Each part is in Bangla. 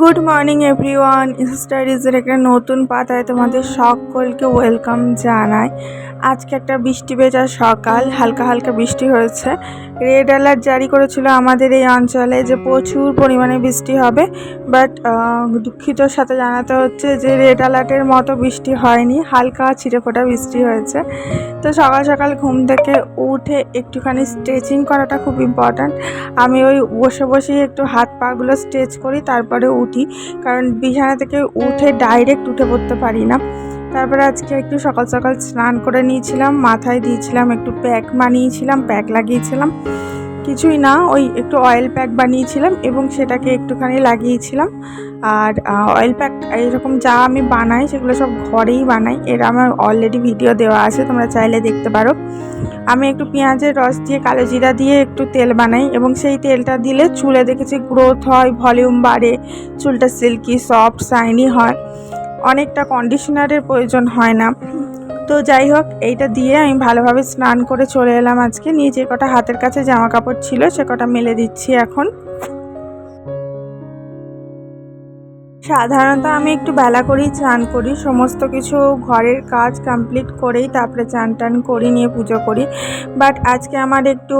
গুড মর্নিং এভরিওয়ান স্টাডিজের একটা নতুন পাতায় তোমাদের সকলকে ওয়েলকাম জানাই। আজকে একটা বৃষ্টি ভেজা সকাল, হালকা হালকা বৃষ্টি হয়েছে। রেড অ্যালার্ট জারি করেছিল আমাদের এই অঞ্চলে যে প্রচুর পরিমাণে বৃষ্টি হবে বাট দুঃখিতর সাথে জানাতে হচ্ছে যে রেড অ্যালার্টের মতো বৃষ্টি হয়নি, হালকা ছিটেফোঁটা বৃষ্টি হয়েছে। তো সকাল সকাল ঘুম থেকে উঠে একটুখানি স্ট্রেচিং করাটা খুব ইম্পর্ট্যান্ট আমি ওই বসে বসেই একটু হাত পাগুলো স্ট্রেচ করি, তারপরে উঠি, কারণ বিছানা থেকে উঠে ডাইরেক্ট উঠে পড়তে পারি না। তারপরে আজকে একটু সকাল সকাল স্নান করে নিয়েছিলাম, মাথায় দিয়েছিলাম, একটু প্যাক বানিয়েছিলাম, প্যাক লাগিয়েছিলাম। কিছুই না, ওই একটু অয়েল প্যাক বানিয়েছিলাম এবং সেটাকে একটুখানি লাগিয়েছিলাম। আর অয়েল প্যাক এরকম যা আমি বানাই সেগুলো সব ঘরেই বানাই। এর আমার অলরেডি ভিডিও দেওয়া আছে, তোমরা চাইলে দেখতে পারো। আমি একটু পেঁয়াজের রস দিয়ে, কালো জিরা দিয়ে একটু তেল বানাই এবং সেই তেলটা দিলে চুলে দেখেছি গ্রোথ হয় ভলিউম বাড়ে, চুলটা সিল্কি সফট শাইনি হয়। অনেকটা কন্ডিশনারের প্রয়োজন হয় না। তো যাই হোক, এইটা দিয়ে আমি ভালোভাবে স্নান করে চলে এলাম আজকে। নিয়ে যে কটা হাতের কাছে জামা কাপড় ছিল, সে কটা মেলে দিচ্ছি এখন। সাধারণত আমি একটু বেলা করেই চান করি, সমস্ত কিছু ঘরের কাজ কমপ্লিট করেই তারপরে চান টান করি নিয়ে পুজো করি। বাট আজকে আমার একটু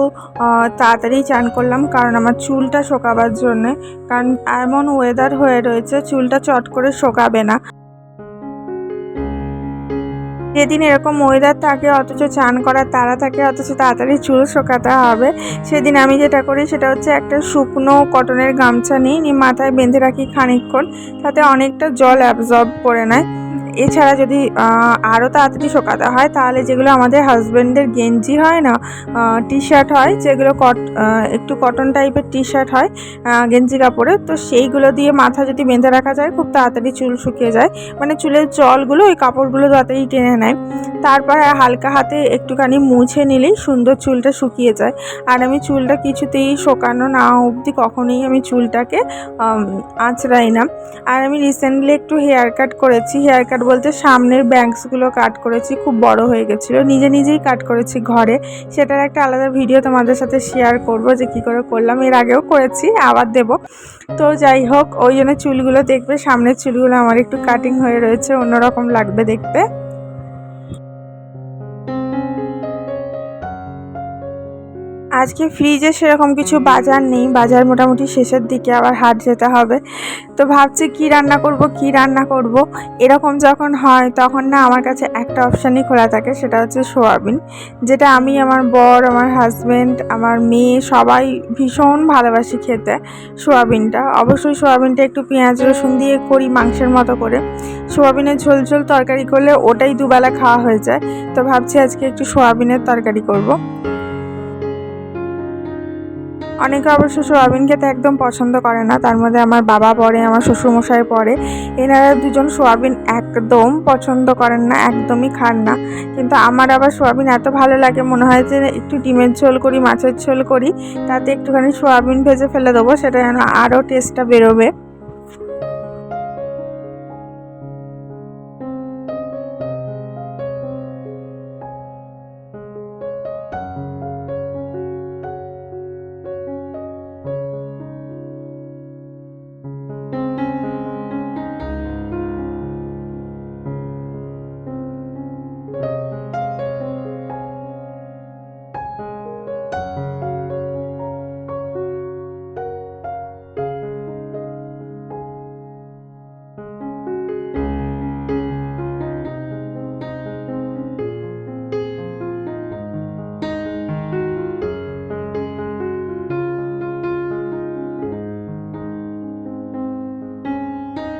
তাড়াতাড়ি চান করলাম, কারণ আমার চুলটা শোকাবার জন্যে। কারণ এমন ওয়েদার হয়ে রয়েছে, চুলটা চট করে শোকাবে না। যেদিন এরকম ওয়েদার থাকে, অথচ চান করার তাড়া থাকে, অথচ তাড়াতাড়ি চুল শোকাতে হবে, সেদিন আমি যেটা করি সেটা হচ্ছে একটা শুকনো কটনের গামছা নিই নিয়ে মাথায় বেঁধে রাখি খানিকক্ষণ, তাতে অনেকটা জল অ্যাবজর্ব করে নেয়। এছাড়া যদি আরও তাড়াতাড়ি শোকাতে হয়, তাহলে যেগুলো আমাদের হাজব্যান্ডের গেঞ্জি হয় না টি শার্ট হয়, যেগুলো কট একটু কটন টাইপের টি শার্ট হয় গেঞ্জি কাপড়ে, তো সেইগুলো দিয়ে মাথা যদি বেঁধে রাখা যায়, খুব তাড়াতাড়ি চুল শুকিয়ে যায়। মানে চুলের জলগুলো, ওই কাপড়গুলো তাড়াতাড়ি টেনে নেয়। তারপরে হালকা হাতে একটুখানি মুছে নিলেই সুন্দর চুলটা শুকিয়ে যায়। আর আমি চুলটা কিছুতেই শোকানো না অবধি কখনোই আমি চুলটাকে আঁচড়াই না। আর আমি রিসেন্টলি একটু হেয়ার কাট করেছি হেয়ার কাট বলতে সামনের ব্যাঙ্কসগুলো কাট করেছি, খুব বড় হয়ে গেছিল। নিজে নিজেই কাট করেছি ঘরে। সেটার একটা আলাদা ভিডিও তোমাদের সাথে শেয়ার করব যে কি করে করলাম। এর আগেও করেছি, আবার দেব। তো যাই হোক, ওই জন্য চুলগুলো দেখবে, সামনের চুলগুলো আমার একটু কাটিং হয়ে রয়েছে, অন্যরকম লাগবে দেখতে। আজকে ফ্রিজে সেরকম কিছু বাজার নেই। বাজার মোটামুটি শেষের দিকে আবার হাট যেতে হবে। তো ভাবছি কি রান্না করব, কি রান্না করব? এরকম যখন হয় তখন না আমার কাছে একটা অপশানই খোলা থাকে, সেটা হচ্ছে সোয়াবিন। যেটা আমি, আমার বর, আমার হাজব্যান্ড আমার মেয়ে সবাই ভীষণ ভালোবাসি খেতে সোয়াবিনটা। অবশ্যই সোয়াবিনটা একটু পেঁয়াজ, রসুন দিয়ে করি মাংসের মতো করে। সোয়াবিনের ঝোল ঝোল তরকারি করলে ওটাই দুবেলা খাওয়া হয়ে যায়। তো ভাবছি আজকে একটু সোয়াবিনের তরকারি করব। অনেকে অবশ্য সোয়াবিন খেতে একদম পছন্দ করে না। তার মধ্যে আমার বাবা পড়ে, আমার শ্বশুরমশাই পড়ে। এনারা দুজন সোয়াবিন একদম পছন্দ করেন না, একদমই খান না। কিন্তু আমার আবার সোয়াবিন এত ভালো লাগে, মনে হয় যে একটু ডিমের ঝোল করি, মাছের ঝোল করি, তাতে একটুখানি সোয়াবিন ভেজে ফেলে দেবো, সেটা যেন আরও টেস্টটা বেরোবে।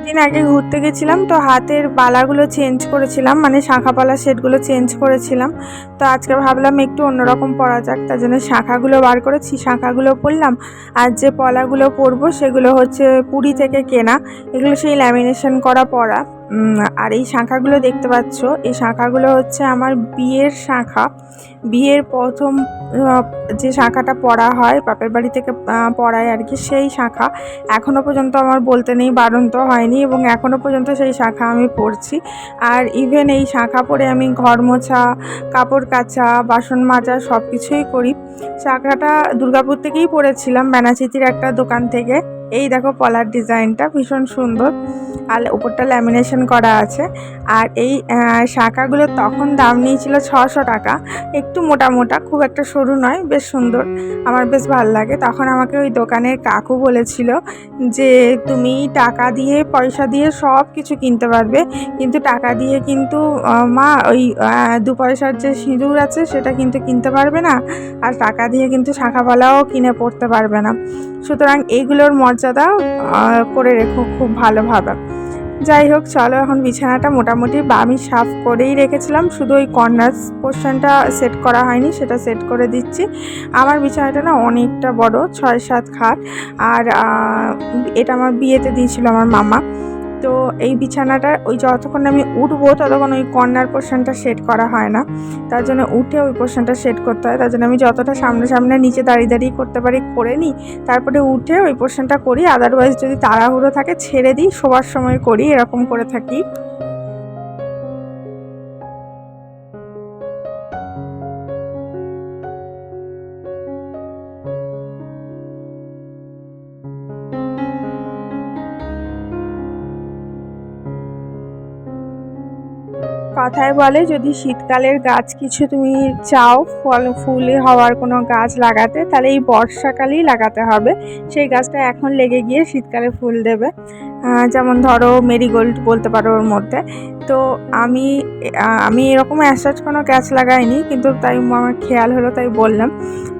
দিন আগে ঘুরতে গেছিলাম, তো হাতের বালাগুলো চেঞ্জ করেছিলাম মানে শাঁখা পালা সেটগুলো চেঞ্জ করেছিলাম। তো আজকে ভাবলাম একটু অন্যরকম পরা যাক, তার জন্য শাঁখাগুলো বার করেছি, শাঁখাগুলো পরলাম। আর যে পলাগুলো পরবো, সেগুলো হচ্ছে পুরী থেকে কেনা, এগুলো সেই ল্যামিনেশন করা পরা। আর এই শাঁখাগুলো দেখতে পাচ্ছ, এই শাঁখাগুলো হচ্ছে আমার বিয়ের শাঁখা। বিয়ের প্রথম যে শাঁখাটা পড়া হয়, বাপের বাড়ি থেকে পড়ায় আর কি, সেই শাঁখা। এখনও পর্যন্ত আমার বলতে নেই, বারণ তো হয়নি, এবং এখনও পর্যন্ত সেই শাঁখা আমি পরছি। আর ইভেন এই শাঁখা পরে আমি ঘর মোছা, কাপড় কাচা, বাসন মাজা সব কিছুই করি। শাঁখাটা দুর্গাপুর থেকেই পড়েছিলাম বেনাচিতির একটা দোকান থেকে। এই দেখো পলার ডিজাইনটা ভীষণ সুন্দর। আর উপরটা ল্যামিনেশন করা আছে। আর এই শাঁখাগুলো তখন দাম নিয়েছিল ছশো টাকা। একটু মোটা মোটা, খুব একটা সরু নয়, বেশ সুন্দর। আমার বেশ ভালো লাগে। তখন আমাকে ওই দোকানের কাকু বলেছিল যে, তুমি টাকা দিয়ে, পয়সা দিয়ে সব কিছু কিনতে পারবে। কিন্তু টাকা দিয়ে কিন্তু মা, ওই দু পয়সার যে সিঁদুর আছে, সেটা কিন্তু কিনতে পারবে না। আর টাকা দিয়ে কিন্তু শাঁখাপালাও কিনে পড়তে পারবে না। সুতরাং এইগুলোর মর্যাদা করে রেখো খুব ভালোভাবে যাই হোক, চলো এখন বিছানাটা মোটামুটি আমি সাফ করেই রেখেছিলাম। শুধু ওই কর্নার পোর্শনটা সেট করা হয়নি, সেটা সেট করে দিচ্ছি। আমার বিছানাটা না অনেকটা বড়, ছয় সাত খাট। আর এটা আমার বিয়েতে দিয়েছিল আমার মামা। তো এই বিছানাটা ওই যতক্ষণ আমি উঠবো ততক্ষণ ওই কর্নার পোর্শনটা সেট করা হয় না। তার জন্য উঠে ওই পোর্শনটা সেট করতে হয়। তার জন্য আমি যতটা সামনে সামনে নিচে দাঁড়িয়ে দাঁড়িয়ে করতে পারি, করে নিই। তারপরে উঠে ওই পোর্শনটা করি। আদারওয়াইজ যদি তাড়াহুড়ো থাকে, ছেড়ে দিই, শোবার সময় করি, এরকম করে থাকি। কথায় বলে, যদি শীতকালের গাছ কিছু তুমি চাও, ফল, ফুলে হওয়ার কোনো গাছ লাগাতে, তাহলে এই বর্ষাকালেই লাগাতে হবে। সেই গাছটা এখন লেগে গিয়ে শীতকালে ফুল দেবে। যেমন ধরো মেরিগোল্ড বলতে পারো ওর মধ্যে। তো আমি আমি এরকম অ্যাসাচ কোনো গাছ লাগাইনি, কিন্তু তাই আমার খেয়াল হলো তাই বললাম।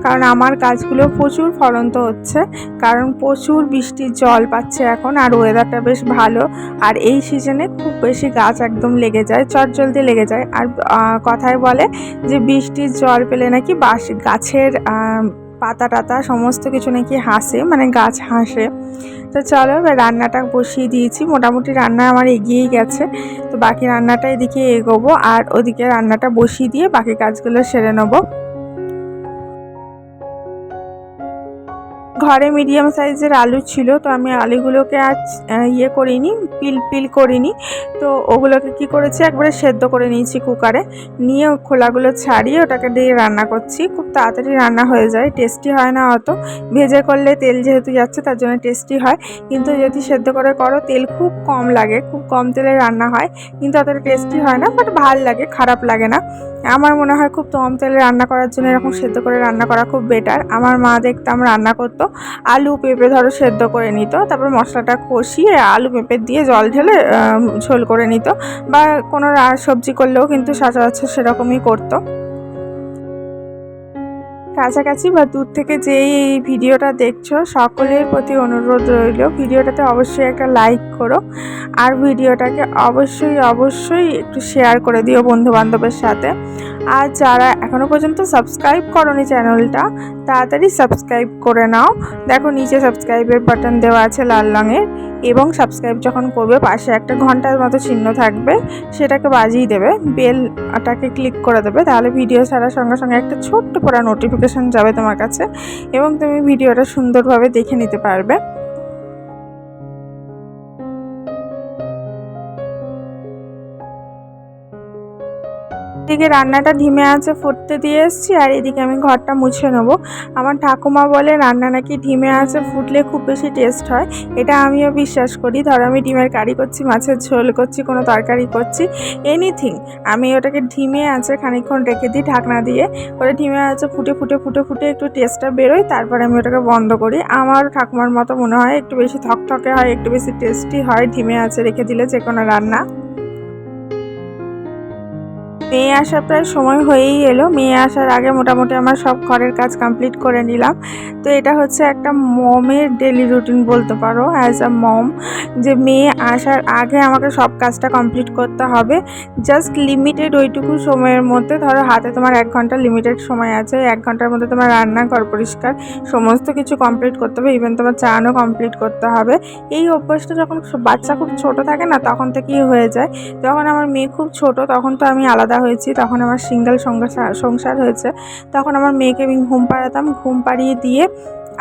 কারণ আমার গাছগুলো প্রচুর ফলন্ত হচ্ছে, কারণ প্রচুর বৃষ্টির জল পাচ্ছে এখন আর ওয়েদারটা বেশ ভালো। আর এই সিজনে খুব বেশি গাছ একদম লেগে যায় চট জলদি লেগে যায়। আর কথায় বলে যে বৃষ্টির জল পেলে নাকি বাস গাছের পাতা টাতা সমস্ত কিছু নাকি হাসে মানে গাছ হাসে। তো চলো এবার রান্নাটা বসিয়ে দিয়েছি। মোটামুটি রান্না আমার এগিয়েই গেছে। তো বাকি রান্নাটা এদিকে এগোবো আর ওদিকে রান্নাটা বসিয়ে দিয়ে বাকি কাজগুলো সেরে নেব। ঘরে মিডিয়াম সাইজের আলু ছিল, তো আমি আলুগুলোকে আর ইয়ে করিনি, পিল পিল করিনি। তো ওগুলোকে কি করেছি, একবারে সেদ্ধ করে নিয়েছি কুকারে, নিয়ে খোলাগুলো ছাড়িয়ে ওটাকে দিয়ে রান্না করছি। খুব তাড়াতাড়ি রান্না হয়ে যায়, টেস্টি হয় না অত। ভেজে করলে তেল যেহেতু যাচ্ছে, তার জন্য টেস্টি হয়। কিন্তু যদি সেদ্ধ করে করো, তেল খুব কম লাগে, খুব কম তেলে রান্না হয়। কিন্তু অতটা টেস্টি হয় না, বাট ভালো লাগে, খারাপ লাগে না। আমার মনে হয় খুব কম তেলে রান্না করার জন্য এরকম সেদ্ধ করে রান্না করা খুব বেটার আমার মা দেখতাম রান্না করতো আলু পেঁপে ধরো সেদ্ধ করে নিত, তারপর মশলাটা কষিয়ে আলু পেঁপে দিয়ে জল ঢেলে ঝোল করে নিত। বা কোনো সবজি করলেও কিন্তু সচরাচর সেরকমই করতো। কাছাকাছি বা দূর থেকে যেই এই ভিডিওটা দেখছ, সকলের প্রতি অনুরোধ রইল, ভিডিওটাতে অবশ্যই একটা লাইক করো। আর ভিডিওটাকে অবশ্যই অবশ্যই একটু শেয়ার করে দিও বন্ধু বান্ধবের সাথে। আর যারা এখনও পর্যন্ত সাবস্ক্রাইব করনি চ্যানেলটা তাড়াতাড়ি সাবস্ক্রাইব করে নাও। দেখো নিচে সাবস্ক্রাইবের বাটন দেওয়া আছে লাল রঙের এবং সাবস্ক্রাইব যখন করবে, পাশে একটা ঘণ্টার মতো চিহ্ন থাকবে, সেটাকে বাজিয়ে দেবে। বেলটাকে ক্লিক করে দেবে, তাহলে ভিডিও ছাড়ার সঙ্গে সঙ্গে একটা ছোট্ট পড়া নোটিফিকেশান যাবে তোমার কাছে এবং তুমি ভিডিওটা সুন্দরভাবে দেখে নিতে পারবে। এদিকে রান্নাটা ধিমে আছে, ফুটতে দিয়ে এসেছি আর এদিকে আমি ঘরটা মুছে নেব। আমার ঠাকুমা বলে রান্না নাকি ধিমে আছে, ফুটলে খুব বেশি টেস্ট হয়। এটা আমিও বিশ্বাস করি। ধরো আমি ডিমের কারি করছি, মাছের ঝোল করছি, কোনো তরকারি করছি এনিথিং আমি ওটাকে ধিমে আছে খানিকক্ষণ রেখে দিই ঢাকনা দিয়ে। ওটা ধিমে আছে, ফুটে ফুটে ফুটে ফুটে একটু টেস্টটা বেরোয়, তারপরে আমি ওটাকে বন্ধ করি। আমার ঠাকুমার মতো মনে হয় একটু বেশি থকথকে হয়, একটু বেশি টেস্টি হয়, ধিমে আছে রেখে দিলে যে কোনো রান্না। মেয়ে আসার প্রায় সময় হয়েই এলো। মেয়ে আসার আগে মোটামুটি আমার সব ঘরের কাজ কমপ্লিট করে নিলাম। তো এটা হচ্ছে একটা মমের ডেলি রুটিন বলতে পারো অ্যাজ আ মম যে মেয়ে আসার আগে আমাকে সব কাজটা কমপ্লিট করতে হবে। জাস্ট লিমিটেড ওইটুকু সময়ের মধ্যে, ধরো হাতে তোমার এক ঘণ্টা লিমিটেড সময় আছে, এক ঘণ্টার মধ্যে তোমার রান্না ঘর পরিষ্কার, সমস্ত কিছু কমপ্লিট করতে হবে ইভেন তোমার চানও কমপ্লিট করতে হবে। এই অভ্যাসটা যখন বাচ্চা খুব ছোট থাকে না, তখন থেকেই হয়ে যায়। যখন আমার মেয়ে খুব ছোট, তখন তো আমি আলাদা হয়েছি, তখন আমার সিঙ্গেল সংসার সংসার হয়েছে। তখন আমার মেয়েকে আমি ঘুম পাড়াতাম, ঘুম পাড়িয়ে দিয়ে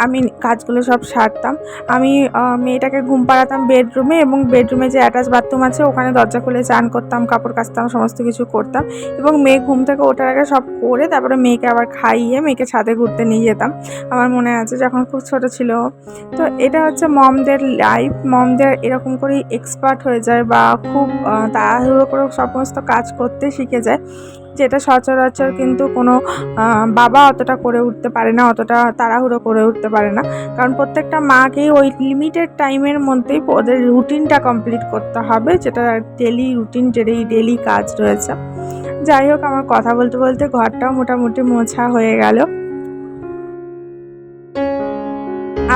আমি কাজগুলো সব সারতাম। আমি মেয়েটাকে ঘুম পাড়াতাম বেডরুমে এবং বেডরুমে যে অ্যাটাচ বাথরুম আছে, ওখানে দরজা খুলে চান করতাম, কাপড় কাচতাম, সমস্ত কিছু করতাম এবং মেয়ে ঘুম থেকে ওঠার আগে সব করে তারপরে মেয়েকে আবার খাইয়ে মেয়েকে ছাদে ঘুরতে নিয়ে যেতাম। আমার মনে আছে যখন খুব ছোট ছিল। তো এটা হচ্ছে মমদের লাইফ মমদের এরকম করেই এক্সপার্ট হয়ে যায় বা খুব তাড়াহুড়ো করে সমস্ত কাজ করতে শিখে যায়। যেটা সচরাচর কিন্তু কোনো বাবা অতটা করে উঠতে পারে না, অতটা তাড়াহুড়ো করে উঠতে পারে না। কারণ প্রত্যেকটা মাকেই ওই লিমিটেড টাইমের মধ্যেই ওদের রুটিনটা কমপ্লিট করতে হবে, যেটা ডেলি রুটিন ডেলি ডেলি কাজ রয়েছে। যাই হোক, আমার কথা বলতে বলতে ঘরটাও মোটামুটি মোছা হয়ে গেল।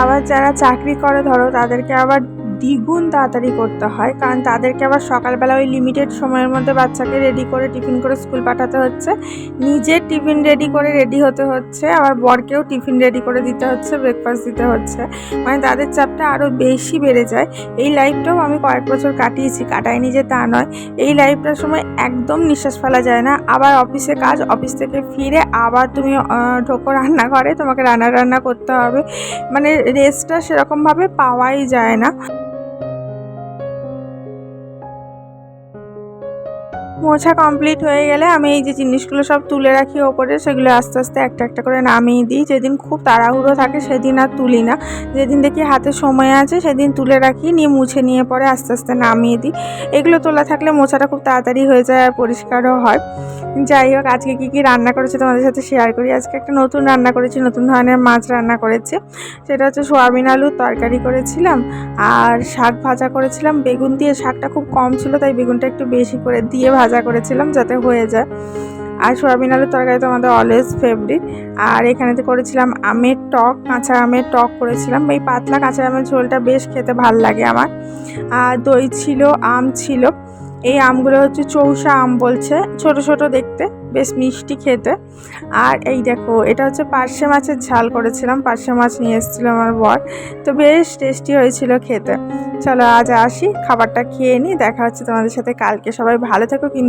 আবার যারা চাকরি করে, ধরো তাদেরকে আবার দ্বিগুণ তাড়াতাড়ি করতে হয়। কারণ তাদেরকে আবার সকালবেলা ওই লিমিটেড সময়ের মধ্যে বাচ্চাকে রেডি করে টিফিন করে স্কুল পাঠাতে হচ্ছে। নিজের টিফিন রেডি করে রেডি হতে হচ্ছে। আবার বরকেও টিফিন রেডি করে দিতে হচ্ছে ব্রেকফাস্ট দিতে হচ্ছে। মানে তাদের চাপটা আরও বেশি বেড়ে যায়। এই লাইফটাও আমি কয়েক বছর কাটিয়েছি, কাটাইনি যে তা নয়। এই লাইফটার সময় একদম নিঃশ্বাস ফেলা যায় না। আবার অফিসে কাজ অফিস থেকে ফিরে আবার তুমি ঢোকো রান্না করে তোমাকে রান্না রান্না করতে হবে। মানে রেস্টটা সেরকমভাবে পাওয়াই যায় না। মোছা কমপ্লিট হয়ে গেলে আমি এই যে জিনিসগুলো সব তুলে রাখি ওপরে, সেগুলো আস্তে আস্তে একটা একটা করে নামিয়ে দিই। যেদিন খুব তাড়াহুড়ো থাকে সেদিন আর তুলি না। যেদিন দেখি হাতে সময় আছে সেদিন তুলে রাখি, নিয়ে মুছে নিয়ে পরে আস্তে আস্তে নামিয়ে দিই। এগুলো তোলা থাকলে মোছাটা খুব তাড়াতাড়ি হয়ে যায় আর পরিষ্কারও হয়। যাই হোক, আজকে কী কী রান্না করেছে তোমাদের সাথে শেয়ার করি। আজকে একটা নতুন রান্না করেছি, নতুন ধরনের মাছ রান্না করেছি। সেটা হচ্ছে সোয়াবিন আলুর তরকারি করেছিলাম আর শাক ভাজা করেছিলাম। বেগুন দিয়ে শাকটা খুব কম ছিল, তাই বেগুনটা একটু বেশি করে দিয়ে ভাজা করেছিলাম যাতে হয়ে যায়। আর সোয়াবিন আলুর তরকারি তো আমাদের অলওয়েজ ফেভারিট আর এখানেতে করেছিলাম আমের টক, কাঁচা আমের টক করেছিলাম। এই পাতলা কাঁচা আমের ঝোলটা বেশ খেতে ভালো লাগে আমার। আর দই ছিল, আম ছিল। এই আমগুলো হচ্ছে চৌষা আম বলছে, ছোট ছোট দেখতে। বেশ মিষ্টি খেতে। আর এই দেখো, এটা হচ্ছে পার্শে মাছের ঝাল করেছিলাম, পার্শে মাছ নিয়ে এসেছিল আমার বর। তো বেশ টেস্টি হয়েছিল খেতে। চলো আজ আসি, খাবারটা খেয়ে নিই, দেখা হচ্ছে তোমাদের সাথে কালকে। সবাই ভালো থেকো কিন্তু।